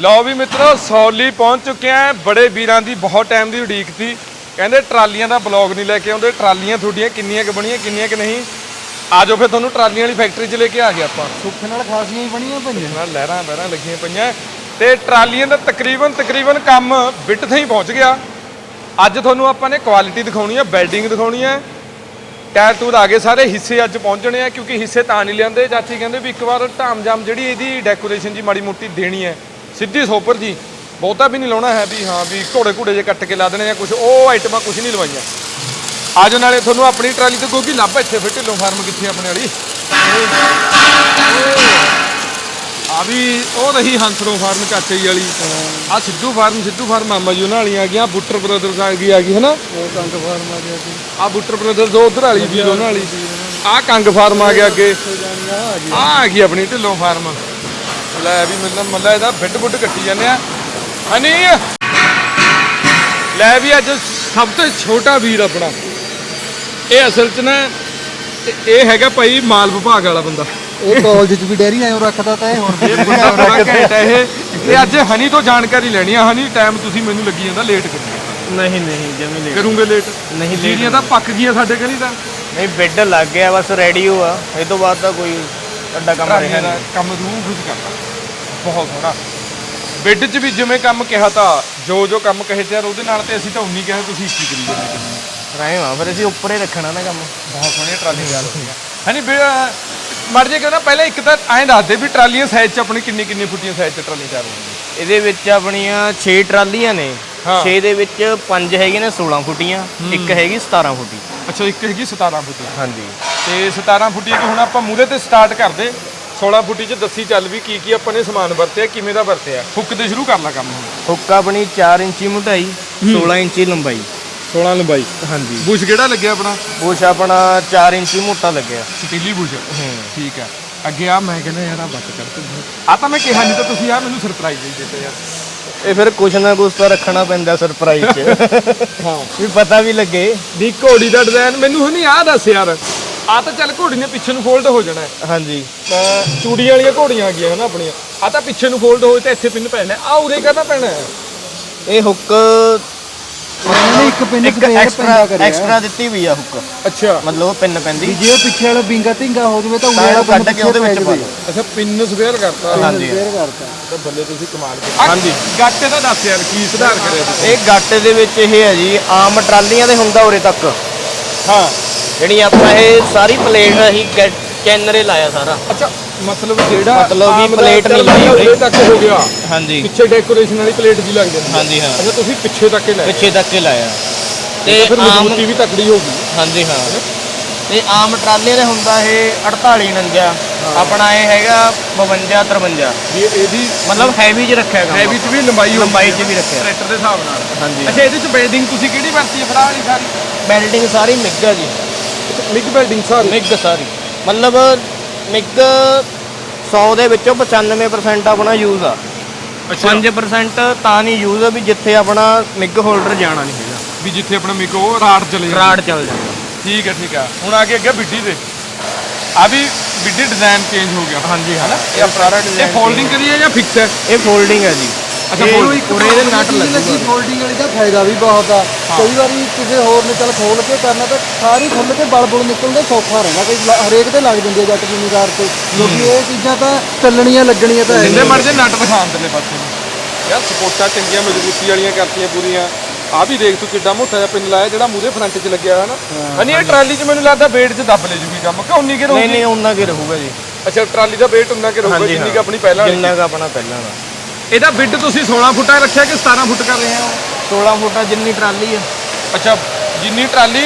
ਲਓ ਵੀ ਮਿੱਤਰੋ ਸੌਲੀ ਪਹੁੰਚ ਚੁੱਕੇ ਆ। ਬੜੇ ਵੀਰਾਂ ਦੀ ਬਹੁਤ ਟਾਈਮ ਦੀ ਉਡੀਕ ਸੀ। ਕਹਿੰਦੇ ਟਰਾਲੀਆਂ ਦਾ ਬਲੌਗ ਨਹੀਂ ਲੈ ਕੇ ਆਉਂਦੇ। ਟਰਾਲੀਆਂ ਤੁਹਾਡੀਆਂ ਕਿੰਨੀਆਂ ਕੁ ਬਣੀਆਂ ਕਿੰਨੀਆਂ ਕੁ ਨਹੀਂ? ਆਜੋ ਫਿਰ ਤੁਹਾਨੂੰ ਟਰਾਲੀਆਂ ਵਾਲੀ ਫੈਕਟਰੀ 'ਚ ਲੈ ਕੇ ਆ ਗਏ ਆਪਾਂ। ਸੁੱਖ ਨਾਲ ਖਾਸੀਆਂ ਹੀ ਬਣੀਆਂ ਪਈਆਂ। ਨਾਲ ਲਹਿਰਾਂ ਬਹਿਰਾਂ ਲੱਗੀਆਂ ਪਈਆਂ। ਤੇ ਟਰਾਲੀਆਂ ਦਾ ਤਕਰੀਬਨ ਤਕਰੀਬਨ ਕੰਮ ਬਿੱਟ ਤੇ ਹੀ ਪਹੁੰਚ ਗਿਆ। ਅੱਜ ਤੁਹਾਨੂੰ ਆਪਾਂ ਨੇ ਕੁਆਲਿਟੀ ਦਿਖਾਉਣੀ ਹੈ ਵੈਲਡਿੰਗ ਦਿਖਾਉਣੀ ਹੈ ਟਾਇਰ ਟੂਰ ਆ ਗਏ ਸਾਰੇ ਹਿੱਸੇ ਅੱਜ ਪਹੁੰਚਣੇ ਆ ਕਿਉਂਕਿ ਹਿੱਸੇ ਤਾਂ ਨਹੀਂ ਲਿਆਂਦੇ। ਚਾਚੀ ਕਹਿੰਦੇ ਵੀ ਇੱਕ ਵਾਰ ਢਾਮ-ਜਾਮ ਜਿਹੜੀ ਇਹਦੀ ਡੈਕੋਰੇਸ਼ਨ ਜੀ ਮਾੜੀ ਮੋਟੀ ਦੇਣੀ ਹੈ ਸਿੱਧੀ ਸੋਪਰ ਜੀ ਬਹੁਤਾ ਵੀ ਨਹੀਂ ਲਾਉਣਾ ਹੈ ਵੀ ਹਾਂ ਵੀ ਘੋੜੇ ਘੋੜੇ ਜੇ ਕੱਟ ਕੇ ਲਾ ਦੇਣੇ ਜਾਂ ਕੁਝ ਉਹ ਆਈਟਮਾਂ ਕੁਝ ਨਹੀਂ ਲਵਾਈਆਂ। ਆਜੋ ਨਾਲੇ ਤੁਹਾਨੂੰ ਆਪਣੀ ਟਰਾਲੀ ਤੇ ਗੋਗੀ ਲੱਭ ਇੱਥੇ ਫਿਰ ਢਿੱਲੋਂ ਫਾਰਮ ਕਿੱਥੇ ਆਪਣੇ ਵਾਲੀ? ਆ ਵੀ ਉਹ ਰਹੀ ਹੰਸਰੋ ਫਾਰਮ ਕਾਚੇ ਵਾਲੀ। ਆ ਸਿੱਧੂ ਫਾਰਮ ਸਿੱਧੂ ਫਾਰਮ ਮਾਮਾ ਜੀ ਉਹਨਾਂ ਆ ਗਈਆਂ ਬੁੱਟਰ ਬ੍ਰਦਰਸ ਆ ਗਈ ਆ ਗਈ ਹਨਾ? ਉਹ ਕੰਗ ਫਾਰਮ ਆ ਗਿਆ ਸੀ ਆ ਬੁੱਟਰ ਬ੍ਰਦਰਸ ਉਧਰ ਵਾਲੀ ਵੀ ਉਹਨਾਂ ਵਾਲੀ। ਆ ਕੰਗ ਫਾਰਮ ਆ ਗਿਆ ਅੱਗੇ। ਆ ਗਈ ਆਪਣੀ ਢਿੱਲੋਂ ਫਾਰਮ। ਲੈ ਵੀ ਮਤਲਬ ਮੱਲਾ ਇਹਦਾ ਬਿੱਡ ਬੁੱਡ ਕੱਟੀ ਜਾਂਦੇ ਆ। ਹਨੀ! ਲੈ ਵੀ ਅੱਜ ਸਭ ਤੋਂ ਛੋਟਾ ਵੀਰ ਆਪਣਾ। ਇਹ ਅਸਲ 'ਚ ਨਾ ਇਹ- ਇਹ ਹੈਗਾ ਭਾਈ ਮਾਲ ਵਿਭਾਗ ਵਾਲਾ ਬੰਦਾ। ਇਹ ਕਾਲਜ 'ਚ ਵੀ ਡੈਰੀ ਐਂ ਰੱਖਦਾ ਤਾਂ ਇਹ ਹੁਣ ਇਹ ਬੰਦਾ ਬੜਾ ਘੈਂਟ ਹੈ ਇਹ। ਤੇ ਅੱਜ ਹਨੀ ਤੋਂ ਜਾਣਕਾਰੀ ਲੈਣੀ ਆ। ਹਨੀ ਟਾਈਮ ਤੁਸੀਂ ਮੈਨੂੰ ਲੱਗੀ ਜਾਂਦਾ ਲੇਟ ਕਰੀ। ਨਹੀਂ ਨਹੀਂ ਜਮੀ ਲੇਟ ਕਰੂੰਗੇ ਲੇਟ ਨਹੀਂ ਜਿਹੜੀਆਂ ਤਾਂ ਪੱਕ ਗਈਆਂ ਸਾਡੇ ਕਨੀ ਤਾਂ। ਨਹੀਂ ਬੈੱਡ ਲੱਗ ਗਿਆ ਬਸ ਰੈਡੀ ਹੋ ਆ। ਇਹ ਤੋਂ ਬਾਅਦ ਤਾਂ ਕੋਈ ਅੱਡਾ ਕੰਮ ਰਿਹਾ ਟਰਾਲੀਆਂ ਨਹੀਂ ਕੰਮ ਰੂਹ ਖੁਸ਼ ਕਰਦਾ ਬਹੁਤ ਸੋਹਣਾ। ਬੈੱਡ 'ਚ ਵੀ ਜਿਵੇਂ ਕੰਮ ਕਿਹਾ ਤਾਂ ਜੋ ਜੋ ਕੰਮ ਕਹੇ ਤੇ ਯਾਰ ਉਹਦੇ ਨਾਲ ਤੇ ਅਸੀਂ ਤਾਂ ਉਨੀ ਕਿਹਾ ਤੁਸੀਂ ਇੱਕੀ ਕਰੀ ਜਾਂਦੇ ਰਹਿ ਆ ਫਿਰ ਅਸੀਂ ਉੱਪਰ ਹੀ ਰੱਖਣਾ ਨਾ ਕੰਮ। ਬਹੁਤ ਸੋਹਣੀਆਂ ਟਰਾਲੀਆਂ ਯਾਰ ਹੋਈਆਂ ਹਨੀ ਮਰ ਜੇ ਕਹਿੰਦਾ ਪਹਿਲਾਂ ਇੱਕ ਤਾਂ ਐਂ ਦੱਸ ਦੇ ਵੀ ਟਰਾਲੀਆਂ ਸਾਈਜ਼ 'ਚ ਆਪਣੀ ਕਿੰਨੀ ਕਿੰਨੀ ਫੁੱਟੀਆਂ ਸਾਈਜ਼ 'ਚ ਟਰਾਲੀ ਤਿਆਰ ਹੋਣਗੀਆਂ ਇਹਦੇ ਵਿੱਚ ਆਪਣੀਆਂ 6 ਟਰਾਲੀਆਂ ਨੇ। ਹਾਂ। 6 ਦੇ ਵਿੱਚ 5 ਹੈਗੇ ਨੇ 16 ਫੁੱਟੀਆਂ ਇੱਕ ਹੈਗੀ 17 ਫੁੱਟੀ। ਅੱਛਾ ਇੱਕ ਹੈਗੀ 17 ਫੁੱਟੀ। ਹਾਂਜੀ। ਤੇ 17 ਫੁੱਟੀ ਕਿ ਹੁਣ ਆਪਾਂ ਮੂਹਰੇ ਤੇ ਸਟਾਰਟ ਕਰਦੇ। 16 ਫੁੱਟੀ 'ਚ ਦੱਸੀ ਚੱਲ ਵੀ ਕੀ ਕੀ ਆਪਾਂ ਨੇ ਸਮਾਨ ਵਰਤਿਆ ਕਿਵੇਂ ਦਾ ਵਰਤਿਆ। ਹੁੱਕ ਤੇ ਸ਼ੁਰੂ ਕਰ ਲਾ ਕੰਮ ਹੁਣ। ਹੁੱਕ ਆਪਣੀ 4 ਇੰਚੀ ਮੋਟਾਈ 16 ਇੰਚੀ ਲੰਬਾਈ। 16 ਲੰਬਾਈ। ਹਾਂਜੀ। ਬੁਸ਼ ਕਿਹੜਾ ਲੱਗਿਆ ਆਪਣਾ? ਬੁਸ਼ ਆਪਣਾ 4 ਇੰਚੀ ਮੋਟਾ ਲੱਗਿਆ। ਸਟੀਲੀ ਬੁਸ਼। ਠੀਕ ਹੈ ਅੱਗੇ ਆ ਮੈਂ ਕਹਿੰਦਾ ਯਾਰ ਆ ਬੱਤ ਕਰ ਤੂੰ। ਆ ਤਾਂ ਮੈਂ ਕਿਹਾ ਨਹੀਂ ਤਾਂ ਤੁਸੀਂ ਆ ਮੈਨੂੰ ਸਰਪ੍ਰਾਈਜ਼ ਦੇ ਦਿੱਤੇ ਯਾਰ। ਇਹ ਫਿਰ ਕੁਛ ਨਾ ਕੁਛ ਤਾਂ ਰੱਖਣਾ ਪੈਂਦਾ ਸਰਪ੍ਰਾਈਜ਼ 'ਚ। ਹਾਂ। ਵੀ ਪਤਾ ਵੀ ਲੱਗੇ। ਦੀ ਘੋੜੀ ਦਾ ਡਿਜ਼ਾਈਨ ਮੈਨੂੰ ਨਹੀਂ ਆ ਦੱਸ ਯਾਰ। ਆ ਤਾਂ ਚੱਲ ਘੋੜੀ ਨੇ ਪਿੱਛੇ ਨੂੰ ਫੋਲਡ ਹੋ ਜਾਣਾ। ਹੈ ਹਾਂਜੀ। ਤਾਂ ਚੂੜੀ ਵਾਲੀਆਂ ਘੋੜੀਆਂ ਆ ਗਈਆਂ ਹਨਾ ਆਪਣੀਆਂ। ਆ ਤਾਂ ਪਿੱਛੇ ਨੂੰ ਫੋਲਡ ਹੋਏ ਤਾਂ ਇੱਥੇ ਪਿੰਨ ਪੈਣਾ। ਆ ਉਰੇ ਕਰਨਾ ਪੈਣਾ? ਹੈ ਇਹ ਹੁੱਕ ਇਹਨਾਂ ਨੇ ਇੱਕ ਪਿੰਨ ਇੱਕ ਸਪੇਅਰ ਐਕਸਟਰਾ ਪੈਂਦਾ ਕਰਿਆ। ਐਕਸਟਰਾ ਦਿੱਤੀ ਵੀ ਆ ਹੁੱਕ। ਅੱਛਾ। ਮਤਲਬ ਉਹ ਪਿੰਨ ਪੈਂਦੀ। ਵੀ ਜੇ ਉਹ ਪਿੱਛੇ ਵਾਲਾ ਬਿੰਗਾ ਢਿੰਗਾ ਹੋ ਜਾਵੇ ਤਾਂ ਉਰੇ ਵਾਲਾ ਕੱਢ ਕੇ ਉਹਦੇ ਵਿੱਚ ਪਾ ਦਿਓ ਅੱਛਾ ਪਿੰਨ ਸਵੇਅਰ ਕਰਤਾ। ਹਾਂਜੀ। ਸਪੇਅਰ ਕਰਤਾ। ਤਾਂ ਬੱਲੇ ਤੁਸੀਂ ਕਮਾਲ ਕਰ ਹਾਂਜੀ। ਗੱਟੇ ਦਾ ਦੱਸ ਯਾਰ ਕੀ ਸੁਧਾਰ ਕਰਿਆ ਤੁਸੀਂ? ਇਹ ਗੱਟ ਦੇ ਵਿੱਚ ਇਹ ਹੈ ਜੀ ਆਮ ਟਰਾਲੀਆਂ ਦੇ ਹੁੰਦਾ ਉਰੇ ਤੱਕ। ਹਾਂ। ਜਿਹੜੀ ਆਪਾਂ ਇਹ ਸਾਰੀ ਪਲੇਟ ਅਸੀਂ ਕੈਨਰੇ ਲਾਇਆ ਸਾਰਾ। ਅੱਛਾ ਮਤਲਬ ਜਿਹੜਾ ਮਤਲਬ ਵੀ ਆਮ ਦਾ ਪਲੇਟ ਨਹੀਂ ਲਾਈ ਉਰੇ ਉਰੇ। ਤੱਕ ਹੋ ਗਿਆ। ਹਾਂਜੀ। ਪਿੱਛੇ ਡੈਕੋਰੇਸ਼ਨ ਵਾਲੀ ਪਲੇਟ ਵੀ ਲੱਗ ਜਾਂਦੀ ਹੈ। ਹਾਂਜੀ ਹਾਂ। ਅੱਛਾ ਤੁਸੀਂ ਪਿੱਛੇ ਤੱਕ ਹੀ ਲੈ ਪਿੱਛੇ ਤੱਕ ਹੀ ਲਾਇਆ। ਤੇ ਫਿਰ ਆਮ ਮਜ਼ਬੂਤੀ ਵੀ ਤਕੜੀ ਹੋਗੀ ਹਾਂਜੀ ਹਾਂ। ਤੇ ਆਮ ਟਰਾਲੀਆਂ ਦੇ ਹੁੰਦਾ ਇਹ 48 49 ਆਪਣਾ ਇਹ ਹੈਗਾ 52 53 ਵੀ ਇਹਦੀ ਮਤਲਬ ਹੈਵੀ 'ਚ ਰੱਖਿਆ ਕੰਮ ਹੈਵੀ ਚ ਵੀ ਲੰਬਾਈ ਹੋਊਗੀ ਲੰਬਾਈ 'ਚ ਵੀ ਰੱਖਿਆ। ਟਰੈਕਟਰ ਦੇ ਹਿਸਾਬ ਨਾਲ। ਹਾਂਜੀ। ਅੱਛਾ ਇਹਦੇ ਚ ਬੈਲਡਿੰਗ ਤੁਸੀਂ ਕਿਹੜੀ ਵਰਤੀ ਹੈ? ਫਰਾ ਵਾਲੀ ਸਾਰੀ। ਬੈਲਡਿੰਗ ਸਾਰੀ ਮਿੱਗ ਜੀ। ਮਿਗ ਬੈਲਡਿੰਗ ਸਾਰੀ? ਮਿੱਗ ਸਾਰੀ। ਮਤਲਬ ਮਿੱਗ 100 ਦੇ ਵਿੱਚੋਂ 95% ਆਪਣਾ ਯੂਜ਼ ਆ। 5% ਤਾਂ ਨਹੀਂ ਯੂਜ਼ ਆ ਵੀ ਜਿੱਥੇ ਆਪਣਾ ਮਿੱਗ ਹੋਲਡਰ ਜਾਣਾ ਨਹੀਂ ਹੈਗਾ। ਵੀ ਜਿੱਥੇ ਆਪਣਾ ਮਿਗ ਉਹ ਰਾੜ ਚਲੇ ਜਾਂਦਾ। ਰਾਡ ਚੱਲ ਜਾਂਦਾ। ਠੀਕ ਹੈ ਠੀਕ ਹੈ। ਹੁਣ ਆ ਕੇ ਅੱਗੇ ਬਿੱਡੀ ਦੇ। ਆ ਵੀ ਬਿੱਡੀ ਡਿਜ਼ਾਈਨ ਚੇਂਜ ਹੋ ਗਿਆ। ਹਾਂਜੀ ਹਾਂ ਇਹ ਇਹ design ਫੋਲਡਿੰਗ ਕਰੀ ਹੈ ਜਾਂ ਫਿਕਸ ਹੈ? ਇਹ ਫੋਲਡਿੰਗ ਹੈ ਜੀ। ਅੱਛਾ, ਇਹ fold- ਇੱਕ ਉਰੇ ਦੇ ਨਟ ਲੱਗੀ ਫੋਲਡਿੰਗ ਵਾਲੀ ਦਾ ਫਾਇਦਾ ਵੀ ਬਹੁਤ ਆ। ਕਈ ਵਾਰੀ ਕਿਸੇ ਹੋਰ ਨੇ ਚੱਲ ਖੋਲ ਕੇ ਕਰਨਾ ਤਾਂ ਸਾਰੀ ਖੁੱਲ ਕੇ ਬਲ ਬੁਲ ਨਿਕਲਦੇ ਸੌਖਾ ਰਹਿਣਾ ਕਈ ਲ- ਹਰੇਕ ਤੇ ਲੱਗ ਜਾਂਦੀ ਹੈ ਜੱਟ ਜ਼ਿਮੀਦਾਰ ਤੇ। ਕਿਉਂਕਿ ਇਹ ਚੀਜ਼ਾਂ ਤਾਂ ਚੱਲਣੀਆਂ ਲੱਗਣੀਆਂ ਤਾਂ ਹੈ ਜਿੰਨੇ ਨਹੀਂ। ਮਰਜ਼ੀ ਨਟ ਦਿਖਾਣ ਦੇ ਪਾਸੇ ਨੂੰ ਯਾਰ ਸਪੋਰਟਾਂ ਚੰਗੀਆਂ ਮਜ਼ਬੂਤੀ ਵਾਲੀਆਂ ਕਰਤੀਆਂ ਪੂਰੀਆਂ। ਆ ਵੀ ਦੇਖ ਤੂੰ ਕਿੱਡਾ ਮੋਟਾ ਜਿਹਾ ਪਿੰਨ ਲਾਇਆ ਜਿਹੜਾ ਮੂਰੇ ਫਰੰਟ 'ਚ ਲੱਗਿਆ ਹੋਇਆ ਨਾ। ਅਨੀ ਇਹ ਟਰਾਲੀ 'ਚ ਮੈਨੂੰ ਲੱਗਦਾ weight 'ਚ ਦੱਬ ਲੈ ਜੂਗੀ ਕੰਮ। ਕਿਉਂ ਨਹੀਂ ਕਿ ਨਹੀਂ ਨਹੀਂ ਉਹਨਾਂ ਕੇ ਰਹੂਗਾ ਜੀ। ਅੱਛਾ ਟਰਾਲੀ ਦਾ weight ਉਨਾ ਕਿ ਰਹੂਗਾ ਹਾਂਜੀ, ਜਿੰਨੀ ਕਿ ਹਾਂ। ਆਪਣੀ ਪਹਿਲਾਂ ਵਾਲੀ ਜਿੰਨਾ ਕੁ ਆਪਣਾ ਪਹਿਲਾਂ ਦਾ ਇਹਦਾ ਬਿੱਡ ਤੁਸੀਂ 16 ਫੁੱਟਾ ਰੱਖਿਆ ਕਿ 17 ਫੁੱਟ ਕਰ ਰਹੇ ਹੋ? 16 ਫੁੱਟਾ ਜਿੰਨੀ ਟਰਾਲੀ ਆ। ਅੱਛਾ ਜਿੰਨੀ ਟਰਾਲੀ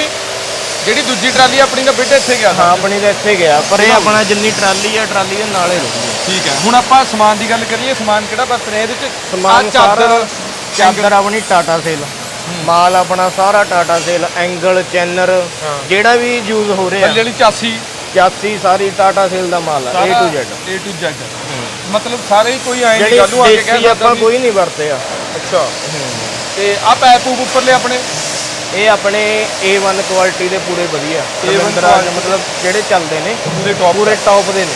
ਜਿਹੜੀ ਦੂਜੀ ਟਰਾਲੀ ਆਪਣੀ ਦਾ ਬਿੱਡ ਇੱਥੇ ਗਿਆ ਹਾਂ ਆਪਣੀ ਤਾਂ ਇੱਥੇ ਗਿਆ ਪਰ ਇਹ ਆਪਣਾ ਜਿੰਨੀ ਟਰਾਲੀ ਆ ਟਰਾਲੀ ਦੇ ਨਾਲ ਹੀ ਰਹੂਗਾ ਠੀਕ ਹੈ ਹੁਣ ਆਪਾਂ ਸਮਾਨ ਦੀ ਗੱਲ ਕਰੀਏ ਸਮਾਨ ਕਿਹੜਾ ਵਰਤ ਰਹੇ ਇਹਦੇ 'ਚ? ਸਮਾਨ ਚਾਦਰ ਚਾਦਰ ਆਪਣੀ ਟਾਟਾ ਸੇਲ ਮਾਲ ਆਪਣਾ ਸਾਰਾ ਟਾਟਾ ਸੇਲ ਐਂਗਲ ਚੈਨਰ ਜਿਹੜਾ ਵੀ ਯੂਜ਼ ਹੋ ਰਿਹਾ। ਥੱਲੇ ਵਾਲੀ ਚਾਸੀ। 81 ਸਾਰੀ ਟਾਟਾ ਸੇਲ ਦਾ ਮਾਲ ਆ A to Z A to Z ਮਤਲਬ ਸਾਰੇ ਹੀ ਕੋਈ ਆਏ ਨਹੀਂ ਜਿਹੜੀ ਗੱਲੂ ਆ ਕੇ ਕਹਿ ਦੇਸੀ ਸਕਦਾ ਆਪਾਂ ਵੀ ਕੋਈ ਨਹੀਂ ਵਰਤੇ ਆ। ਅੱਛਾ। ਤੇ ਆ ਪੈਪ ਪੂਪ ਉੱਪਰਲੇ ਆਪਣੇ? ਇਹ ਆਪਣੇ A1 ਕੁਆਲਿਟੀ ਦੇ ਪੂਰੇ ਵਧੀਆ। A1 ਰਵਿੰਦਰਾ ਦੇ ਮਤਲਬ ਜਿਹੜੇ ਚੱਲਦੇ ਨੇ ਪੂਰੇ ਟੌਪ ਦੇ ਨੇ।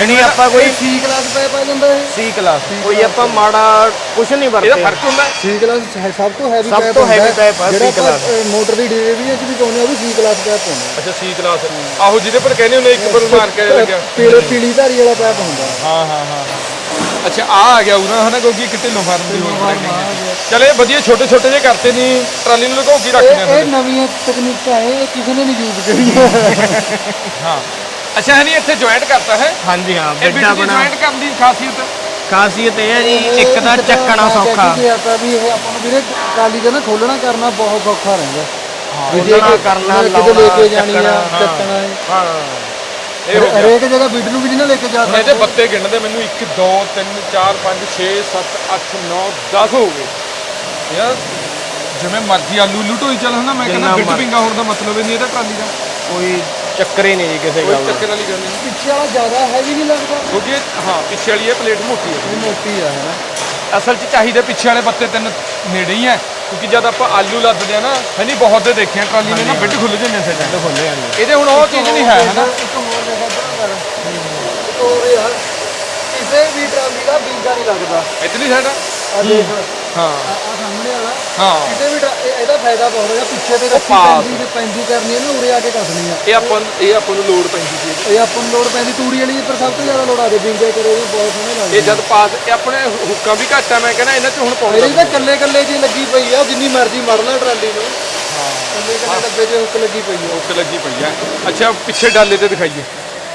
ਯਾਨੀ ਆਪਾਂ ਕੋਈ ਸੀ ਕਲਾਸ ਪੈਪ ਆ ਜਾਂਦਾ ਇਹ। ਸੀ ਕਲਾਸ ਕੋਈ ਆਪਾਂ ਮਾੜਾ ਕੁਝ ਨਹੀਂ ਇਹਦਾ ਵਰਤਿਆ ਫ਼ਰਕ ਹੁੰਦਾ ਹੈ? ਸੀ ਕਲਾਸ ਹੈ ਸਭ ਤੋਂ ਹੈਵੀ ਸਭ ਤੋਂ ਹੁੰਦਾ heavy ਹੈ। ਪੈਪ ਆ class। ਆਪਾਂ, ਅ, ਮੋਟਰ ਦੀ ਡਿਲੀਵਰੀ ਚ ਵੀ ਪਾਉਂਦੇ ਆ ਉਹ ਵੀ ਸੀ ਕਲਾਸ ਪੈਪ ਪਾਉਂਦੇ ਅੱਛਾ ਸੀ ਕਲਾਸ ਆਹੋ ਜਿਹਦੇ ਪਰ ਕਹਿੰਦੇ ਹੁੰਦੇ ਇੱਕ ਪਰ ਮਾਰ ਕੇ ਲੱਗਿਆ। ਆ ਪੀਲੇ ਪੀਲੀ ਧਾਰੀ ਵਾਲਾ ਪੈਪ ਹੁੰਦਾ ਹਾਂ। ਹਾਂ ਹਾਂ ਹਾਂ। ਅੱਛਾ ਆ ਆ ਗਿਆ ਉਹਨਾਂ ਹਨਾ ਕਿਉਂਕਿ ਕਿਤੇ ਲੋ ਫਾਰਮ ਦੀ ਹੋਰ ਬਰੈਂਡਿੰਗ ਚਲ ਇਹ ਵਧੀਆ ਛੋਟੇ ਛੋਟੇ ਜਿਹੇ ਕਰਤੇ ਨਹੀਂ ਟਰਾਲੀ ਨੂੰ ਲੁਕੋ ਕੇ ਰੱਖਦੇ ਇਹ ਇਹ ਨਵੀਆਂ ਤਕਨੀਕਾਂ ਇਹ ਕਿਸੇ ਨੇ ਨਹੀਂ ਯੂਜ਼ ਕਰੀਆਂ। ਹਾਂ। ਅੱਛਾ ਹਨੀ ਇੱਥੇ ਜੁਆਇੰਟ ਕਰਤਾ ਹੈ? ਹਾਂਜੀ ਹਾਂ ਇਹ ਬਿਟ ਬਣਾ ਜੁਆਇੰਟ ਕਰਨ ਦੀ ਖਾਸੀਅਤ? ਖਾਸੀਅਤ ਇਹ ਹੈ ਜੀ ਇੱਕ ਤਾਂ ਚੱਕਣਾ ਸੌਖਾ। ਕੀ ਆਪਾਂ ਵੀ ਇਹ ਆਪਾਂ ਨੂੰ ਵੀਰੇ ਟਰਾਲੀ ਦਾ ਨਾ ਖੋਲਣਾ ਕਰਨਾ ਬਹੁਤ ਸੌਖਾ ਰਹਿੰਦਾ। ਵੀ ਜੇ ਕਿ- ਕਰਨਾ, ਕਿਤੇ ਲੈ ਕੇ ਜਾਣੀ ਆ ਚੱਕਣਾ, ਹੈ। ਹਾਂ ਇਹ ਹੋ ਗਿਆ। ਹਰੇਕ ਜਗ੍ਹਾ ਬਿੱਡ ਨੂੰ ਵੀ ਨਹੀਂ ਨਾ ਲੈ ਕੇ ਜਾ ਹੁਣ ਇਹਦੇ ਸਕਦੇ। ਬੱਤੇ ਗਿਣਦੇ ਮੈਨੂੰ 1 2 3 4 5 6 7 8 9 10 ਹੋ ਗਏ। ਯਾਰ ਜਿਵੇਂ ਮਰਜ਼ੀ ਆਲੂ ਉਲੂ ਢੋਈ ਚੱਲ ਹਨਾ? ਮੈਂ ਕਹਿੰਦਾ ਬਿੱਟ। ਪਿੰਗਾ ਹੋਣ ਦਾ ਮਤਲਬ ਹੀ ਨਹੀਂ ਇਹਦਾ ਟਰਾਲੀ ਦਾ ਕੋਈ ਚੱਕਰ ਹੀ ਨਹੀਂ ਜੀ ਕਿਸੇ ਕੋਈ ਗੱਲ ਦਾ। ਚੱਕਰ ਵਾਲੀ ਗੱਲ ਨਹੀਂ। ਪਿੱਛੇ ਵਾਲਾ ਜ਼ਿਆਦਾ ਹੈਵੀ ਨਹੀਂ ਲੱਗਦਾ? ਕਿਉਂਕਿ ਇਹ- ਹਾਂ ਪਿੱਛੇ ਵਾਲੀ ਇਹ ਪਲੇਟ ਮੋਟੀ ਹੈ। ਇਹ ਮੋਟੀ ਆ ਹੈ ਨਾ? ਅਸਲ 'ਚ ਚਾਹੀਦੇ ਪਿੱਛੇ ਵਾਲੇ ਬੱਤੇ ਤਿੰਨ ਨੇੜੇ ਹੀ ਹੈ ਕਿਉਂਕਿ ਜਦ ਆਪਾਂ ਆਲੂ ਲੱਦਦੇ ਆ ਨਾ ਹਨੀ ਬਹੁਤ ਦੇ ਦੇਖਿਆ ਟਰਾਲੀ ਨੇ ਨਾ ਬਿੱਟ ਖੁੱਲ ਜਾਂਦੇ ਸੇ ਖੁੱਲੇ ਜਾਂਦੇ ਇਹਦੇ ਹੁਣ ਉਹ ਚੀਜ਼ ਨਹੀਂ ਹੈ ਹਨਾ ਇੱਕ ਹੋਰ ਜਗ੍ਹਾ ਬਣਾ ਕਰ? ਇੱਕ ਹੋਰ ਯਾਰ ਕਿਸੇ ਵੀ ਟਰਾਲੀ ਦਾ ਬੀਜਾ ਨਹੀਂ ਲੱਗਦਾ। ਇਤਨੀ ਸਾਈਡ ਆ ਦੇਖ ਹਾਂ। ਆ ਸਾਹਮਣੇ ਵਾਲਾ। ਹਾਂ। ਕਿਤੇ ਵੀ ਟਰਾ- ਇਹ- ਇਹਦਾ ਫਾਇਦਾ ਬਹੁਤ ਹੈ ਪਿੱਛੇ ਤੇ ਰੱਖੀ ਪਾਸ। ਪੈਂਦੀ ਤੇ ਪੈਂਦੀ ਕਰਨੀ ਹੈ ਨਾ ਉਰੇ ਆ ਕੇ ਕੱਟਣੀ ਆ। ਇਹ ਆਪਾਂ ਨੂੰ- ਇਹ ਆਪਾਂ ਨੂੰ ਲੋਡ ਪੈਂਦੀ ਸੀ। ਇਹ ਆਪਾਂ ਨੂੰ ਲੋੜ ਪੈਂਦੀ ਤੂੜੀ ਵਾਲੀ ਪਰ ਸਭ ਤੋਂ ਜ਼ਿਆਦਾ ਲੋੜ ਆ ਦੇ ਬਿੰਗੇ ਕਰੇ ਵੀ ਬਹੁਤ ਸੋਹਣੇ ਲੱਗਦੇ ਇਹ ਜਦ ਪਾਸ ਇਹ ਆਪਣੇ ਹੁੱਕਾਂ ਵੀ ਘੱਟ ਆ ਮੈਂ ਕਹਿੰਦਾ ਇਹਨਾਂ 'ਚ ਹੁਣ ਪਾਉਂਦਾ ਇਹਦੀ ਤਾਂ ਕੱਲੇ ਕੱਲੇ ਜੀ ਲੱਗੀ ਪਈ ਆ ਜਿੰਨੀ ਮਰਜ਼ੀ ਮੜ ਲੈ ਟਰਾਲੀ ਨੂੰ। ਹਾਂ। ਕੱਲੇ ਕੱਲੇ ਡੱਬੇ 'ਚ ਹੁੱਕ ਲੱਗੀ ਪਈ ਆ। ਲੱਗੀ ਪਈ ਆ। ਅੱਛਾ ਪਿੱਛੇ ਡਾਲੇ ਤੇ ਦਿਖਾਈਏ।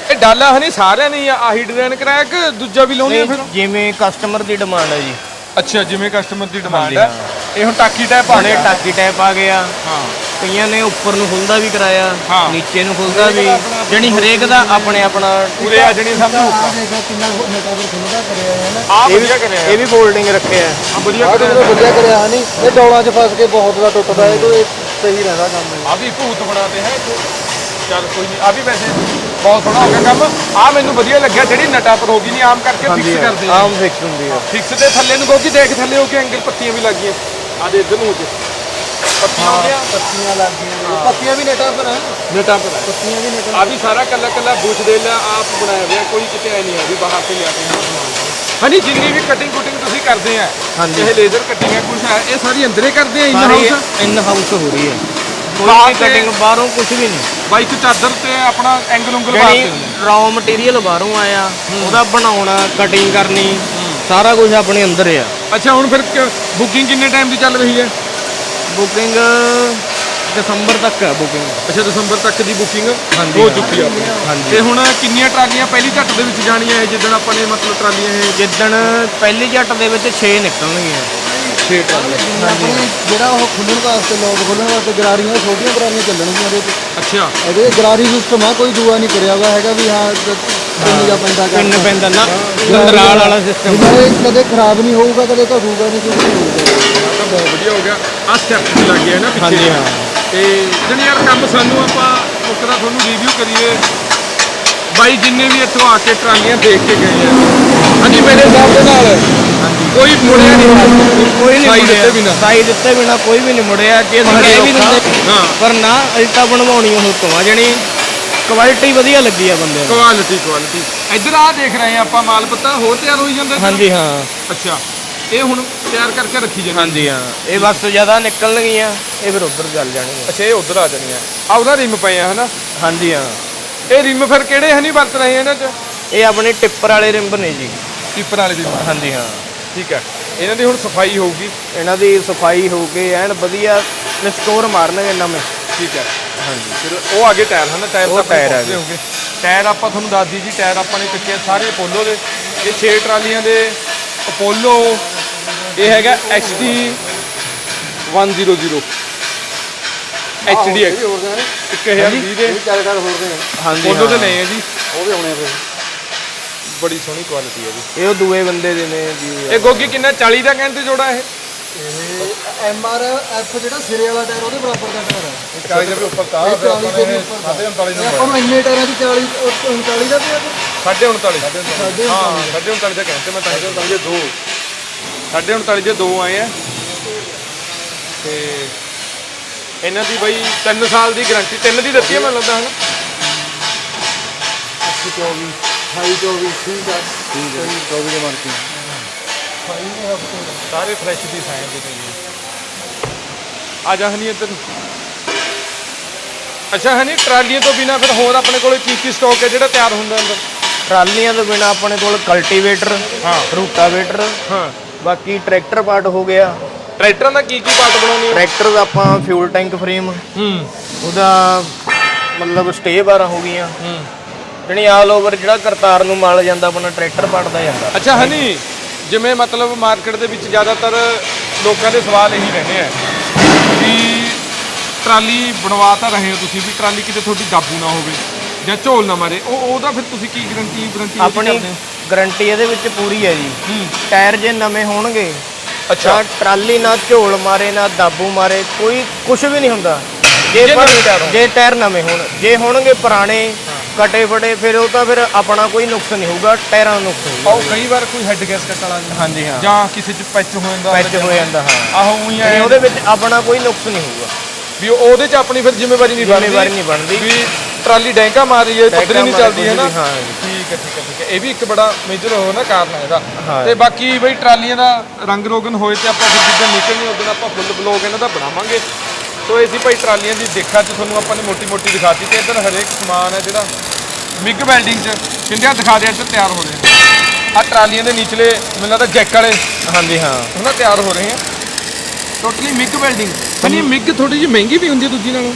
ਇਹ ਡਾਲਾ ਹਨੀ ਸਾਰਿਆਂ ਨੇ ਹੀ ਆ- ਆਹੀ ਡਿਜ਼ਾਈਨ ਕਰਾਇਆ ਕਿ ਦੂਜਾ ਵੀ ਲਾਉਣੀ ਆ ਫਿਰ? ਜਿਵੇਂ ਕਸਟਮਰ ਦੀ ਡਿਮਾਂਡ ਹੈ ਜੀ। ਅੱਛਾ ਜਿਵੇਂ ਕਸਟਮਰ ਦੀ ਡਿਮਾਂਡ ਹੈ। ਇਹ ਹੁਣ ਟਾਕੀ ਟਾਈਪ ਆ ਗਿਆ। ਟਾਕੀ ਟਾਈਪ ਆ ਗਿਆ ਹਾਂ। ਕਈਆਂ ਨੇ ਉੱਪਰ ਨੂੰ ਖੁੱਲਦਾ ਵੀ ਕਰਾਇਆ ਹਾਂ। ਨੀਚੇ ਨੂੰ ਖੁੱਲਦਾ ਵੀ ਜਣੀ ਹਰੇਕ ਦਾ ਆਪਣੇ ਆਪਣਾ ਪੂਰੇ ਆ ਜਣੀ ਕਿੰਨਾ ਖੁੱਲਦਾ ਕਰਿਆ ਹੈ ਨਾ। ਆ ਇਹ ਵੀ ਵਧੀਆ ਕਰਿਆ। ਇਹ ਵੀ ਫੋਲਡਿੰਗ ਰੱਖਿਆ ਹੈ। ਆ ਵਧੀਆ ਕਰਿਆ। ਦੇਖ ਵਧੀਆ ਕਰਿਆ ਹਨੀ। ਇਹ ਡੌਲਾਂ 'ਚ ਫਸ ਕੇ ਬਹੁਤ ਦਾ ਟੁੱਟਦਾ ਇਹ ਤੋਂ ਇਹ ਸਹੀ ਰਹਿੰਦਾ ਕੰਮ ਆ ਵੀ ਭੂਤ ਬਣਾਤੇ ਹੈ ਚੱਲ ਕੋਈ ਨਹੀਂ ਆ ਵੀ ਵੈਸੇ ਬਹੁਤ ਸੋਹਣਾ ਹੋ ਗਿਆ ਕੰਮ। ਆ ਮੈਨੂੰ ਵਧੀਆ ਲੱਗਿਆ ਜਿਹੜੀ ਨਟਾ ਪਰ ਹੋ ਗਈ ਨਹੀਂ ਆਮ ਕਰਕੇ ਫਿਕਸ ਕਰਦੇ ਆ। ਆਮ ਫਿਕਸ ਹੁੰਦੀ ਹੈ ਫਿਕਸ ਦੇ ਥੱਲੇ ਨੂੰ ਕਿਉਂਕਿ ਦੇਖ ਥੱਲੇ ਹੋ ਕੇ ਐਂਗਲ ਪੱਤੀਆਂ ਵੀ ਲੱਗ ਗਈਆਂ। ਆ ਦੇ ਇੱਧਰ ਨੂੰ ਹੋ ਕੇ ਪੱਤੀਆਂ ਹੋ ਗਿਆ। ਪੱਤੀਆਂ ਲੱਗ ਗਈਆਂ। ਪੱਤੀਆਂ ਵੀ ਨਟਾ ਪਰ ਆ। ਨਟਾ ਪਰ ਪੱਤੀਆਂ ਵੀ ਨਟਾ ਆ ਵੀ ਸਾਰਾ ਕੱਲਾ ਕੱਲਾ ਬੁਸ਼ ਦੇ ਲਿਆ ਆਪ ਬਣਾਇਆ ਹੋਇਆ ਕੋਈ ਕਿਤੇ ਐ ਨਹੀਂ ਹੈ ਵੀ ਬਾਹਰ ਤੇ ਲਿਆ ਕੇ ਹਾਂਜੀ ਜਿੰਨੀ ਵੀ ਕਟਿੰਗ ਕੁਟਿੰਗ ਤੁਸੀਂ ਕਰਦੇ ਆ। ਇਹ ਲੇਜ਼ਰ ਕਟਿੰਗ ਹੈ ਕੁਝ ਹੈ ਇਹ ਸਾਰੀ ਅੰਦਰੇ ਕਰਦੇ ਆ ਇਨ ਹਾਊਸ ਇਨ ਹਾਊਸ ਹੋ ਰਹੀ ਹੈ। ਕੋਈ ਕਟਿੰਗ ਬਾਹਰੋਂ ਕੁਝ ਵੀ ਨਹੀਂ। ਬਾਈਕ ਚਾਦਰ ਤੇ ਆਪਣਾ ਐਂਗਲ ਉਂਗਲ ਮਾਰ ਜਿਹੜੀ ਦਿੰਦੇ ਰॉ ਮਟੀਰੀਅਲ ਬਾਹਰੋਂ ਆਇਆ ਉਹਦਾ ਬਣਾਉਣਾ ਕਟਿੰਗ ਕਰਨੀ ਸਾਰਾ ਕੁਝ ਆਪਣੇ ਅੰਦਰ ਆ। ਅੱਛਾ ਹੁਣ ਫਿਰ ਬੁਕਿੰਗ ਕਿੰਨੇ ਟਾਈਮ ਦੀ ਚੱਲ ਰਹੀ ਹੈ? ਬੁਕਿੰਗ ਦਸੰਬਰ ਤੱਕ ਹੈ ਬੁਕਿੰਗ ਅੱਛਾ ਦਸੰਬਰ ਤੱਕ ਦੀ ਬੁਕਿੰਗ ਹੋ ਹਾਂ। ਚੁੱਕੀ ਆ ਆਪਣੀ। ਹਾਂਜੀ। ਤੇ ਹੁਣ ਕਿੰਨੀਆਂ ਟਰਾਲੀਆਂ ਪਹਿਲੀ ਝੱਟ ਦੇ ਵਿੱਚ ਜਾਣੀਆਂ ਇਹ ਜਿੱਦਣ ਆਪਾਂ ਨੇ ਮਤਲਬ ਟਰਾਲੀਆਂ ਇਹ? ਜਿੱਦਣ ਪਹਿਲੀ ਜੱਟ ਦੇ ਵਿੱਚ 6 ਨਿਕਲਣਗੀਆਂ। 6 ਟਰਾਲੀਆਂ ਆਪਣੇ ਜਿਹੜਾ ਉਹ ਖੁੱਲਣ ਵਾਸਤੇ ਲੋਕ ਖੁੱਲਣ ਵਾਸਤੇ ਗਰਾਰੀਆਂ ਛੋਟੀਆਂ ਗਰਾਰੀਆਂ ਚੱਲਣਗੀਆਂ ਇਹਦੇ 'ਚ। ਅੱਛਾ। ਇਹਦੇ ਗਰਾਰੀ ਸਿਸਟਮ ਆ ਕੋਈ ਦੂਆ ਨਹੀਂ ਕਰਿਆ ਵਾ ਹੈਗਾ ਵੀ ਹਾਂ ਪਿੰਨ ਜਾਂ ਪੈਂਦਾ ਪਿੰਨ ਕਰਨਾ। ਪੈਂਦਾ ਨਾ ਗੰਦਰਾਲ ਵਾਲਾ ਸਿਸਟਮ ਇਹ ਕਦੇ ਖਰਾਬ ਨਹੀਂ ਹੋਊਗਾ ਕਦੇ ਘਸੂਗਾ ਨਹੀਂ ਕੁਝ ਨਹੀਂ ਹੋਊਗਾ। ਤਾਂ ਬਹੁਤ ਵਧੀਆ ਹੋ ਗਿਆ। ਆ ਸਟੈਪ ਵੀ ਲੱਗ ਗਿਆ ਨਾ ਪਿੱਛੇ। ਹਾਂਜੀ, ਹਾਂ। ਤੇ ਜਣੀ ਯਾਰ ਕੰਮ ਸਾਨੂੰ ਆਪਾਂ ਮੁੱਕਦਾ ਤੁਹਾਨੂੰ ਰਿਵਿਊ ਕਰੀਏ। ਬਾਈ ਜਿੰਨੇ ਵੀ ਇੱਥੋਂ ਆ ਕੇ ਟਰਾਲੀਆਂ ਦੇਖ ਕੇ ਗਏ ਆ ਹਾਂਜੀ ਮੇਰੇ ਹਿਸਾਬ ਦੇ ਨਾਲ ਕੋਈ ਮੁੜਿਆ ਨਹੀਂ ਕੋਈ ਨਹੀਂ ਸਾਈ ਦਿੱਤੇ ਬਿਨਾਂ। ਸਾਈ ਦਿੱਤੇ ਬਿਨਾ ਕੋਈ ਵੀ ਨਹੀਂ ਮੁੜਿਆ। ਜੇ ਕਹਿ ਵੀ ਦਿੰਦੇ ਹਾਂ। ਪਰ ਨਾ ਅਸੀਂ ਤਾਂ ਬਣਵਾਉਣੀ ਉਹ ਹੁਕਮ ਆ ਜਣੀ ਕੁਆਲਿਟੀ ਵਧੀਆ ਲੱਗੀ ਆ ਬੰਦੇ ਨੂੰ। ਕੁਆਲਿਟੀ ਕੁਆਲਿਟੀ ਇੱਧਰ ਆ ਦੇਖ ਰਹੇ ਆ ਆਪਾਂ ਮਾਲ ਪੱਤਾ ਹੋਰ ਤਿਆਰ ਹੋਈ ਜਾਂਦਾ? ਹਾਂਜੀ ਹਾਂ। ਅੱਛਾ। ਇਹ ਹੁਣ ਤਿਆਰ ਕਰਕੇ ਰੱਖੀ ਜਾਂਦੀ ਹਾਂਜੀ ਹਾਂ। ਇਹ ਬਸ ਜ਼ਿਆਦਾ ਨਿਕਲਣਗੀਆਂ ਇਹ ਫਿਰ ਉੱਧਰ ਚੱਲ ਜਾਣਗੀਆਂ। ਅੱਛਾ ਇਹ ਉਧਰ ਆ ਜਾਣੀਆਂ ਆ ਉਹਦਾ ਰਿਮ ਪਏ ਆ ਹਨਾ? ਹਾਂਜੀ ਹਾਂ। ਇਹ ਰਿਮ ਫਿਰ ਕਿਹੜੇ ਹਨੀ ਵਰਤ ਰਹੇ ਆ ਇਹਨਾਂ 'ਚ? ਇਹ ਆਪਣੇ ਟਿੱਪਰ ਵਾਲੇ ਰਿੰਬ ਨੇ ਜੀ। ਟਿੱਪਰ ਵਾਲੇ ਰਿਮ ਹਾਂਜੀ ਹਾਂ। ਠੀਕ ਹੈ। ਇਹਨਾਂ ਦੀ ਹੁਣ ਸਫ਼ਾਈ ਹੋਊਗੀ? ਇਹਨਾਂ ਦੀ ਸਫ਼ਾਈ ਹੋ ਕੇ ਐਨ ਵਧੀਆ ਨਿਸਕੋਰ ਮਾਰਨਗੇ ਨਵੇਂ ਠੀਕ ਹੈ। ਹਾਂਜੀ। ਫਿਰ ਉਹ ਅੱਗੇ ਟਾਇਰ ਹਨ ਟਾਇਰ ਉਹ ਤਾਂ ਟਾਇਰ ਆ। ਹੋਗੇ ਟਾਇਰ ਆਪਾਂ ਤੁਹਾਨੂੰ ਦੱਸ ਦਈਏ ਜੀ ਟਾਇਰ ਆਪਾਂ ਨੇ ਚੱਕਿਆ ਸਾਰੇ ਅਪੋਲੋ ਦੇ। ਇਹ 6 ਟਰਾਲੀਆਂ ਦੇ ਅਪੋਲੋ ਇਹ ਹੈਗਾ XT 100 HDX ਹੋਰ ਦੇ ਨੇ। 1020 ਦੇ। ਚਾਰ ਕਾਰ ਹੋਰ ਦੇ ਹਾਂਜੀ ਅਪੋਲੋ ਦੇ ਹਾਂ। ਲਏ ਆ ਜੀ। ਉਹ ਵੀ ਆਉਣੇ ਆ ਫਿਰ। ਬੜੀ ਸੋਹਣੀ ਕੁਆਲਿਟੀ ਹੈ ਜੀ। ਇਹ ਉਹ ਦੂਏ ਬੰਦੇ ਦੇ ਨੇ ਜੀ। ਇਹ ਗੋਗੀ ਕਿੰਨਾ 40 ਦਾ ਕਹਿੰਦੇ ਜੋੜਾ ਇਹ? ਇਹ ਐਮ ਆਰ ਐਫ ਜਿਹੜਾ ਸਿਰੇ ਵਾਲਾ ਟਾਇਰ ਉਹਦੇ ਬਰਾਬਰ ਦਾ ਟਾਇਰ ਹੈ। 40 ਦੇ ਉੱਪਰ ਤਾਂ ਇਹ 40 ਦੇ ਵੀ ਉੱਪਰ ਦਾ। 39 ਇਹ ਆਪਾਂ ਨੂੰ ਇੰਨੇ ਟਾਇਰਾਂ ਦੀ 40 ਉਹ 39 ਦਾ ਸਾਢੇ 39 ਸਾਡੇ ਹਾਂ ਸਾਢੇ 39 ਦਾ ਕਹਿੰਦੇ ਮੈਂ ਤਾਂ 39 ਦੇ ਦੋ। ਸਾਢੇ 39 ਦੇ ਦੋ ਆਏ ਆ। ਤੇ ਇਹਨਾਂ ਦੀ ਬਈ 3 ਸਾਲ ਦੀ ਗਾਰੰਟੀ ਤਿੰਨ ਦੀ ਦਿੱਤੀ ਹੈ ਮੈਨੂੰ ਲੱਗਦਾ ਹਨ। 24 28 24 ਠੀਕ ਆ। ਠੀਕ ਹੈ 24 ਦੇ ਮਾਰਕੀ ਸਾਰੇ ਫਰੈਸ਼ ਦੀ ਸਾਇੰਸ ਦੇ ਜੀ ਆ ਜਾ ਹਨੀ ਇੱਧਰ। ਅੱਛਾ ਹਨੀ ਟਰਾਲੀਆਂ ਤੋਂ ਬਿਨਾ ਫਿਰ ਹੋਰ ਆਪਣੇ ਕੋਲ ਕੀ ਕੀ ਸਟਾਕ ਹੈ ਜਿਹੜਾ ਤਿਆਰ ਹੁੰਦਾ ਅੰਦਰ? ਟਰਾਲੀਆਂ ਤੋਂ ਬਿਨਾ ਆਪਣੇ ਕੋਲ ਕਲਟੀਵੇਟਰ ਹਾਂ। ਰੂਟਾਵੇਟਰ ਹਾਂ। ਬਾਕੀ ਟਰੈਕਟਰ ਪਾਰਟ ਹੋ ਗਿਆ। ਟਰੈਕਟਰਾਂ ਦਾ ਕੀ ਕੀ ਪਾਰਟ ਬਣਾਉਣੇ ਹੋ? ਟਰੈਕਟਰ ਦਾ ਆਪਾਂ ਫਿਊਲ ਟੈਂਕ ਫਰੇਮ ਹੂੰ। ਉਹਦਾ ਮਤਲਬ ਸਟੇ ਬਾਰਾਂ ਹੋ ਗਈਆਂ। ਹੂੰ। ਜਣੀ ਆਲ ਓਵਰ ਜਿਹੜਾ ਕਰਤਾਰ ਨੂੰ ਮਾਲ ਜਾਂਦਾ ਆਪਣਾ ਟਰੈਕਟਰ ਪਾੜਦਾ ਜਾਂਦਾ। ਅੱਛਾ ਹਨੀ ਜਿਵੇਂ ਮਤਲਬ ਮਾਰਕੀਟ ਦੇ ਵਿੱਚ ਜ਼ਿਆਦਾਤਰ ਲੋਕਾਂ ਦੇ ਸਵਾਲ ਇਹੀ ਰਹਿੰਦੇ ਆ ਵੀ ਟਰਾਲੀ ਬਣਵਾ ਤਾਂ ਰਹੇ ਹੋ ਤੁਸੀਂ ਵੀ ਟਰਾਲੀ ਕਿਤੇ ਤੁਹਾਡੀ ਕਾਬੂ ਨਾ ਹੋਵੇ ਜਾਂ ਝੋਲ ਨਾ ਮਾਰੇ। ਉਹ ਉਹਦਾ ਫਿਰ ਤੁਸੀਂ ਕੀ ਗਰੰਟੀ ਗਰੰਟੀ ਆਪਣੀ ਗਾਰੰਟੀ ਇਹਦੇ ਵਿੱਚ ਪੂਰੀ ਹੈ ਜੀ। ਟਾਇਰ ਜੇ ਨਵੇਂ ਹੋਣਗੇ ਅੱਛਾ। ਟਰਾਲੀ ਨਾ ਝੋਲ ਮਾਰੇ ਨਾ ਦਾਬੂ ਮਾਰੇ ਕੋਈ ਕੁਝ ਵੀ ਨਹੀਂ ਹੁੰਦਾ। ਪਰ। ਜੇ ਟਾਇਰ ਨਵੇਂ ਹੋਣ ਜੇ ਹੋਣਗੇ ਪੁਰਾਣੇ ਕਟੇ ਫੜੇ ਫਿਰ ਉਹ ਤਾਂ ਫਿਰ ਆਪਣਾ ਕੋਈ ਨੁਕਸ ਨਹੀਂ ਹੋਊਗਾ ਟਾਇਰਾਂ ਦਾ ਨੁਕਸ ਹੋਊਗਾ। ਉਹ ਕਈ ਵਾਰ ਕੋਈ ਹੈਡ ਗੈਸਕਟ ਵਾਲਾ ਜਾਂਦਾ ਹਾਂਜੀ ਹਾਂ। ਜਾਂ ਕਿਸੇ ਚ ਪੈਚ ਹੋ ਜਾਂਦਾ ਪੈਚ ਹੋ ਜਾਂਦਾ ਹਾਂ। ਆਹੋ ਉਹੀ ਨਹੀਂ ਉਹਦੇ ਵਿੱਚ ਆਪਣਾ ਕੋਈ ਨੁਕਸ ਨਹੀਂ ਹੋਊਗਾ। ਵੀ ਉਹਦੇ ਚ ਆਪਣੀ ਫਿਰ ਜ਼ਿੰਮੇਵਾਰੀ ਨਹੀਂ ਬਣਦੀ। ਜ਼ਿੰਮੇਵਾਰੀ ਨਹੀਂ ਬਣਦੀ। ਵੀ ਟਰਾਲੀ ਡੈਂਕਾ ਮਾਰ ਰਹੀ ਹੈ ਪੱਧਰੀ ਨਹੀਂ ਚੱਲਦੀ ਹੈ ਨਾ ਹਾਂ। ਜੀ। ਠੀਕ ਹੈ ਠੀਕ ਹੈ ਠੀਕ ਹੈ। ਇਹ ਵੀ ਇੱਕ ਬੜਾ ਮੇਜਰ ਹੋ ਨਾ ਕਾਰਨ ਹੈ ਇਹਦਾ। ਹਾਂ। ਤੇ ਬਾਕੀ ਬਈ ਟਰਾਲੀਆਂ ਦਾ ਰੰਗ ਰੋਗਨ ਹੋਏ ਤੇ ਆਪਾਂ ਫਿਰ ਜਿੱਦਾਂ ਨਿਕਲਣੀ ਉਦੋਂ ਆਪਾਂ ਫੁੱਲ ਬਲੌਗ ਇਹਨਾਂ ਦਾ ਬਣਾਵਾਂਗੇ। ਸੋ ਇਹ ਸੀ ਭਾਈ ਟਰਾਲੀਆਂ ਦੀ ਦੇਖਾ ਚ ਤੁਹਾਨੂੰ ਆਪਾਂ ਨੇ ਮੋਟੀ ਮੋਟੀ ਦਿਖਾਤੀ ਤੇ ਇੱਧਰ ਹਰੇਕ ਸਮਾਨ ਹੈ ਜਿਹੜਾ ਮਿਗ ਵੈਲਡਿੰਗ ਚ ਸਿੰਧਿਆ ਦਿਖਾ ਦੇ ਇੱਧਰ ਤਿਆਰ ਹੋ ਰਹੇ ਆ। ਟਰਾਲੀਆਂ ਦੇ ਨੀਚਲੇ ਮੈਨੂੰ ਲੱਗਦਾ ਜੈਕ ਵਾਲੇ ਹਾਂਜੀ ਹਾਂ। ਉਹਨਾਂ ਤਿਆਰ ਹੋ ਰਹੇ ਆ। Totally MIG welding. Sunny MIG ਥੋੜੀ ਜਿਹੀ ਮਹਿੰਗੀ ਵੀ ਹੁੰਦੀ ਹੈ ਦੂਜੀ ਨਾਲੋਂ।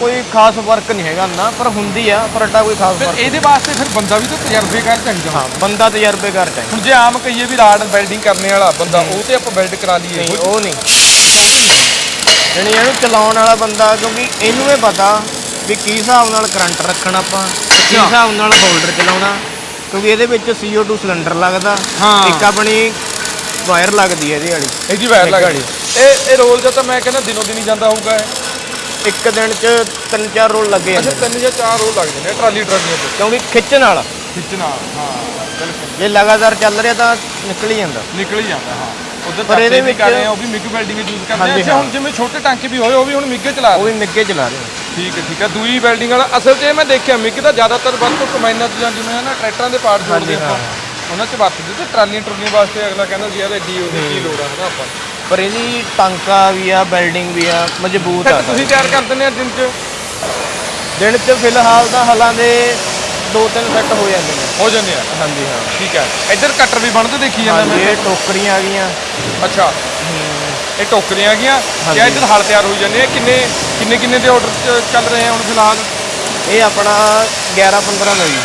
ਕੋਈ ਖਾਸ ਫ਼ਰਕ ਨਹੀਂ ਹੈਗਾ ਨਾ ਪਰ ਹੁੰਦੀ ਆ ਪਰ ਏਡਾ ਕੋਈ ਖਾਸ ਫਿਰ ਇਹਦੇ ਵਾਸਤੇ ਫਿਰ ਬੰਦਾ ਵੀ ਤਾਂ ਤਜਰਬੇਕਾਰ ਚਾਹੀਦਾ ਹਾਂ ਬੰਦਾ ਤਜਰਬੇਕਾਰ ਚਾਹੀਦਾ। ਹੁਣ ਜੇ ਆਮ ਕਹੀਏ ਵੀ ਰਾਡ ਵੈਲਡਿੰਗ ਕਰਨੇ ਵਾਲਾ ਬੰਦਾ ਉਹ ਤੇ ਆਪਾਂ ਵੈਲਡ ਕਰਾ ਲਈਏ। ਨਹੀਂ ਉਹ ਨਹੀਂ। ਜਣੀ ਇਹਨੂੰ ਚਲਾਉਣ ਵਾਲਾ ਬੰਦਾ ਕਿਉਂਕਿ ਇਹਨੂੰ ਇਹ ਪਤਾ ਵੀ ਕੀ ਹਿਸਾਬ ਨਾਲ ਕਰੰਟ ਰੱਖਣਾ ਆਪਾਂ ਕੀ। ਹਿਸਾਬ ਨਾਲ ਹੋਲਡਰ ਚਲਾਉਣਾ ਕਿਉਂਕਿ ਇਹਦੇ ਵਿੱਚ CO2 ਸਿਲੰਡਰ ਲੱਗਦਾ ਹਾਂ। ਇੱਕ ਆਪਣੀ ਵਾਇਰ ਲੱਗਦੀ ਹੈ ਇਹਦੀ ਵਾਲੀ ਇਹਦੀ ਵਾਇਰ ਵਾਲੀ। ਇਹ ਇਹ ਰੋਲ ਜਾਂ ਤਾਂ ਮੈਂ ਕਹਿੰਦਾ ਦਿਨੋਂ ਦਿਨ ਹੀ ਜਾਂਦਾ ਹੋਊਗਾ ਇਹ। ਇੱਕ ਦਿਨ 'ਚ ਤਿੰਨ ਚਾਰ ਰੋਲ ਲੱਗੇ ਅੱਛਾ ਜਾਂਦੇ। ਤਿੰਨ ਜਾਂ ਚਾਰ ਰੋਲ ਲੱਗਦੇ ਨੇ ਟਰਾਲੀ ਟਰਾਲੀਆਂ ਤੇ ਕਿਉਂਕਿ ਖਿੱਚਣ ਵਾਲਾ ਖਿੱਚਣਾ ਹਾਂ ਬਿਲਕੁਲ ਜੇ ਲਗਾਤਾਰ ਚੱਲ ਰਿਹਾ ਤਾਂ ਨਿਕਲ ਹੀ ਜਾਂਦਾ ਨਿਕਲ ਹੀ ਜਾਂਦਾ ਹਾਂ ਉਧਰ ਪਰ ਇਹਦੇ ਵਿੱਚ- ਕਰ ਰਹੇ ਆ ਉਹ ਵੀ ਮਿਗ ਵੈਲਡਿੰਗ ਯੂਜ਼ ਕਰਦੇ ਆ। ਹਾਂਜੀ, ਅੱਛਾ ਹੁਣ ਜਿਵੇਂ ਛੋਟੇ ਟਾਂਕੇ ਵੀ ਹੋਏ ਉਹ ਵੀ ਹੁਣ ਮਿੱਗੇ ਚਲਾ ਉਹ ਰਹੇ ਵੀ ਮਿੱਗੇ ਚਲਾ ਰਹੇ ਠੀਕ ਹੈ ਠੀਕ ਹੈ। ਦੂਈ ਵੈਲਡਿੰਗ ਵਾਲਾ ਅਸਲ 'ਚ ਇਹ ਮੈਂ ਦੇਖਿਆ ਮਿੱਗ ਦਾ ਜ਼ਿਆਦਾਤਰ ਵੱਧ ਤੋਂ ਕਮਾਈਨਾਂ 'ਚ ਜਾਂ ਜਿਵੇਂ ਨਾ ਟਰੈਕਟਰਾਂ ਦੇ ਪਾਰਟ ਜੋੜਦੇ ਹਾਂਜੀ, ਆਪਾਂ ਉਹਨਾਂ 'ਚ ਵਰਤਦੇ ਤੇ ਟਰਾਲੀਆਂ ਟਰੂਲੀਆਂ ਵਾਸਤੇ ਅਗਲਾ ਕਹਿੰਦਾ ਜੀ ਯਾਰ ਐਡੀ ਉਹਦੀ ਕੀ ਲੋੜ ਆ ਹਨਾ ਆਪਾਂ। ਪਰ ਇਹਦੀ ਟਾਂਕਾ ਵੀ ਆ ਬਿਲਡਿੰਗ ਵੀ ਆ ਮਜ਼ਬੂਤ ਆ ਫਿਰ ਤੁਸੀਂ ਤਿਆਰ ਕਰ ਦਿੰਦੇ ਆ ਦਿਨ 'ਚ? ਦਿਨ 'ਚ ਫਿਲਹਾਲ ਤਾਂ ਹਲਾਂ ਦੇ ਦੋ ਤਿੰਨ ਸੈੱਟ ਹੋ ਜਾਂਦੇ ਨੇ। ਹੋ ਜਾਂਦੇ ਆ? ਹਾਂਜੀ ਹਾਂ। ਠੀਕ ਹੈ। ਇੱਧਰ ਕਟਰ ਵੀ ਬਣਦੇ ਦੇਖੀ ਜਾਂਦਾ ਹਾਂਜੀ ਮੈਂ ਇਹ ਟੋਕਰੀਆਂ ਆ ਗਈਆਂ। ਅੱਛਾ। ਇਹ ਟੋਕਰੀਆਂ ਆ ਗਈਆਂ? ਹਾਂਜੀ। ਜਾਂ ਇੱਧਰ ਹਲ ਤਿਆਰ ਹੋਈ ਜਾਂਦੇ ਆ? ਕਿੰਨੇ ਕਿੰਨੇ ਕਿੰਨੇ ਦੇ ਆਰਡਰ ਚੱਲ ਰਹੇ ਆ ਹੁਣ ਫਿਲਹਾਲ? ਇਹ ਆਪਣਾ 11 15 ਦਾ ਜੀ।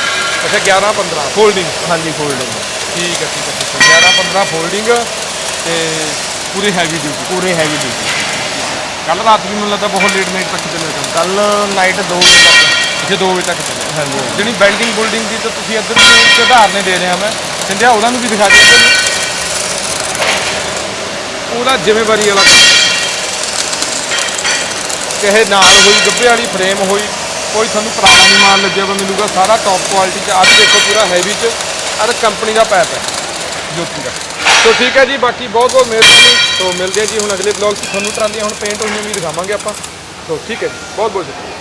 ਅੱਛਾ 11 15 ਫੋਲਡਿੰਗ ਹਾਂਜੀ ਫੋਲਡਿੰਗ ਠੀਕ ਹੈ ਠੀਕ ਹੈ ਠੀਕ ਹੈ। 11 15 ਫੋਲਡਿੰਗ ਤੇ ਪੂਰੀ ਹੈਵੀ ਡਿਊਟੀ ਪੂਰੇ ਹੈਵੀ ਜੀ ਕੱਲ ਰਾਤ ਵੀ ਮੈਨੂੰ ਲੱਗਦਾ ਬਹੁਤ ਲੇਟ ਨਾਈਟ ਤੱਕ ਚੱਲਿਆ ਕੰਮ ਕੱਲ ਨਾਈਟ 2 ਵਜੇ ਤੱਕ। ਜੇ 2 ਵਜੇ ਤੱਕ ਚੱਲਿਆ ਹਾਂਜੀ ਜਿਹੜੀ ਬਿਲਡਿੰਗ ਬਿਲਡਿੰਗ ਦੀ ਤਾਂ ਤੁਸੀਂ ਇੱਧਰ ਨੂੰ ਉਦਾਹਰਨੇ ਦੇ ਰਿਹਾ ਮੈਂ। ਸਿੰਧਿਆ, ਉਹਨਾਂ ਨੂੰ ਵੀ ਦਿਖਾ ਦਿਓ ਨੂੰ। ਉਹਦਾ ਜ਼ਿੰਮੇਵਾਰੀ ਵਾਲਾ ਕੰਮ। ਚਾਹੇ ਨਾਲ ਹੋਈ, ਗੱਭੇ ਵਾਲੀ ਫਰੇਮ ਹੋਈ, ਕੋਈ ਤੁਹਾਨੂੰ ਪੁਰਾਣਾ ਨਹੀਂ ਮਾਲ ਲੱਗਿਆ ਵਾ ਮਿਲੂਗਾ, ਸਾਰਾ ਟੌਪ ਕੁਆਲਿਟੀ ਚ। ਅੱਜ ਦੇਖੋ ਪੂਰਾ ਹੈਵੀ ਚ। ਅਰ ਕੰਪਨੀ ਦਾ ਪੈਪ ਹੈ, ਜੋਤੀ ਦਾ। ਸੋ ਠੀਕ ਹੈ ਜੀ, ਬਾਕੀ ਬਹੁਤ ਬਹੁਤ ਮਿਹਰਬਾਨੀ। ਸੋ ਮਿਲਦੇ ਹਾਂ ਜੀ ਹੁਣ ਅਗਲੇ ਬਲੌਗ 'ਚ। ਤੁਹਾਨੂੰ ਟਰਾਲੀਆਂ ਹੁਣ ਪੇਂਟ ਹੋਈਆਂ ਵੀ ਦਿਖਾਵਾਂਗੇ ਆਪਾਂ। ਸੋ ਠੀਕ ਹੈ ਜੀ, ਬਹੁਤ ਬਹੁਤ ਸ਼ੁਕਰੀਆ।